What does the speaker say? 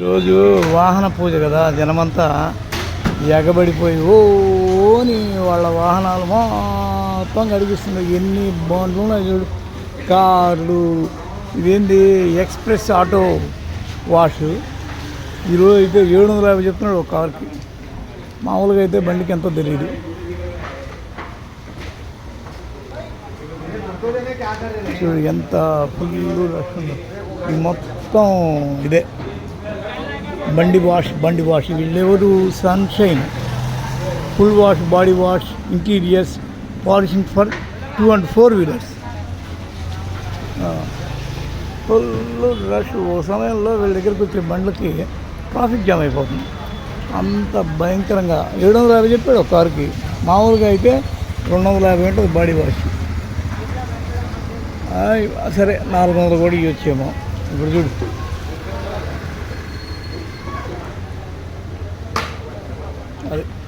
ఈరోజు వాహన పూజ కదా జనమంతా ఎగబడిపోయి ఓని వాళ్ళ వాహనాలు మొత్తం కడిగిస్తుంది ఎన్ని బండ్లు చూడు. కార్లు ఇదేంటి ఎక్స్ప్రెస్ ఆటో వాష్. ఈరోజు అయితే ఏడు వందల యాభై చెప్తున్నాడు ఒక కార్కి. మామూలుగా అయితే బండికి ఎంతో తెలియదు చూడు ఎంత ఫుల్ రష్ ఉందో. ఇది మొత్తం ఇదే. బండి వాష్ బండి వాష్. వీళ్ళెవరు sunshine full wash body wash interiors polishing for two and four wheelers full rush ఓ సమయంలో వీళ్ళ దగ్గరికి వచ్చే బండ్లకి ట్రాఫిక్ జామ్ అయిపోతుంది. అంత భయంకరంగా. ఏడు వందల యాభై చెప్పాడు ఒక కారుకి. మామూలుగా అయితే రెండు వందల యాభై ఉంటుంది బాడీ వాష్ సరే నాలుగు వందలు కూడా ఇవ్వచ్చేమో. ఇప్పుడు చూడు. あれ？